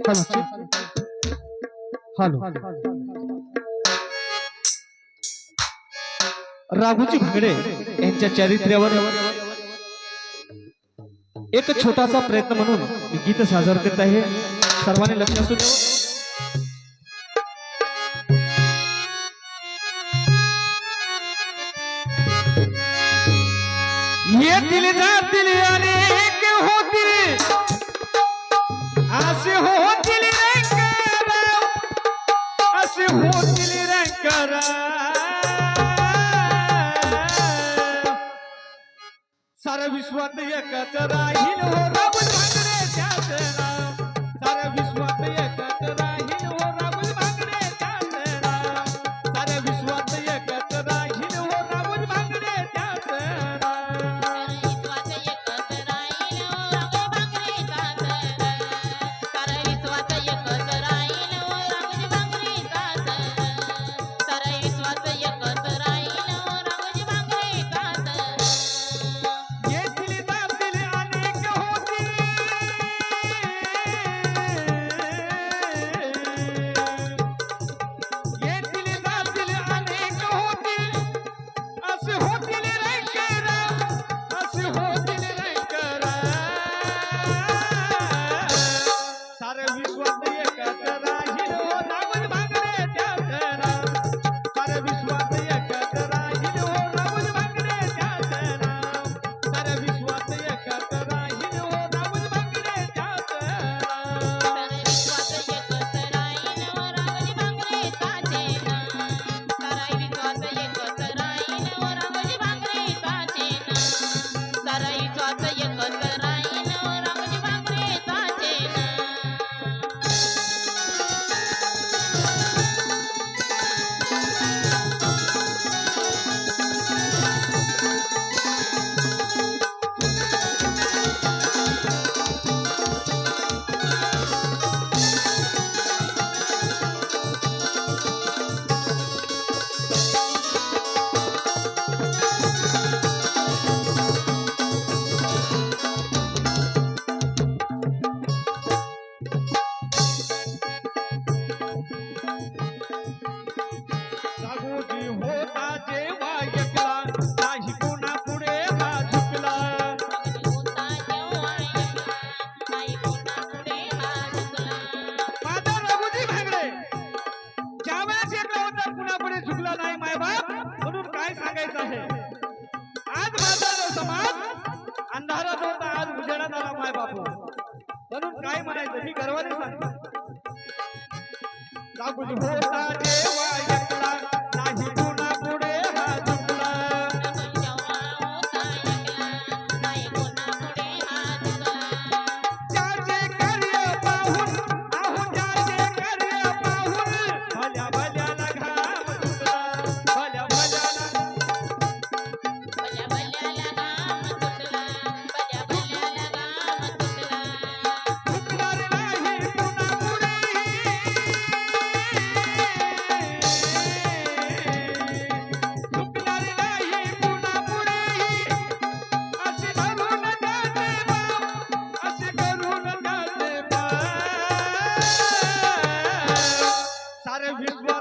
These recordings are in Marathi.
Halo. Halo. राघूजी भगडे यांच्या चारित्र्यावर एक छोटासा प्रयत्न म्हणून गीत सादर करत आहे सर्वांनी लक्ष असू येतील जातील आणि अशी होतील रंगाराव अशी होतील रंगाराव सारा विश्वात एकच राहील हो रब चांगले Okay. लागत होता आज उजेडात आला माय बापू. म्हणून काय म्हणायचं? मी गर्वाने सांगतो Hizmet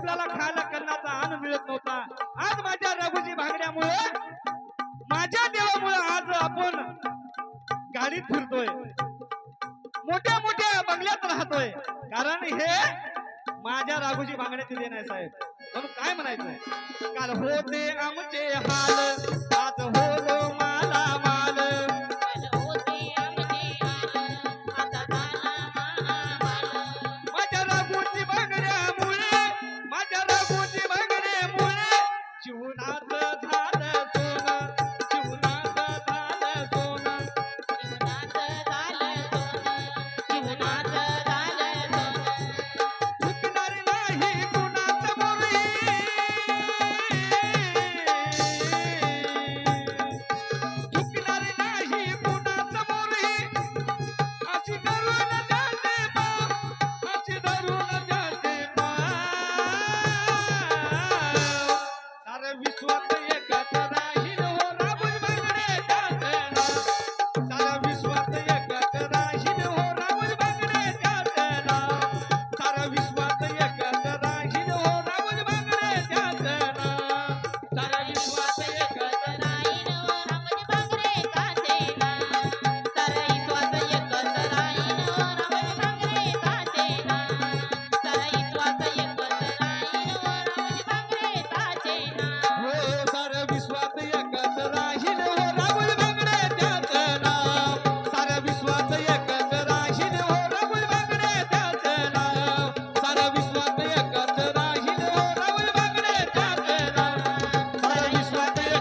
आपल्याला खायला करण्याचा अन्न मिळत नव्हता. आज माझ्या रघुजी भागण्यामुळे माझ्या देवामुळे आज आपण गाडीत फिरतोय. मोठ्या मोठ्या बंगल्यात राहतोय. कारण हे माझ्या राघोजी भांगड्याचे देण आहे साहेब. म्हणून काय म्हणायचं काल होते आमचे हाल. चूना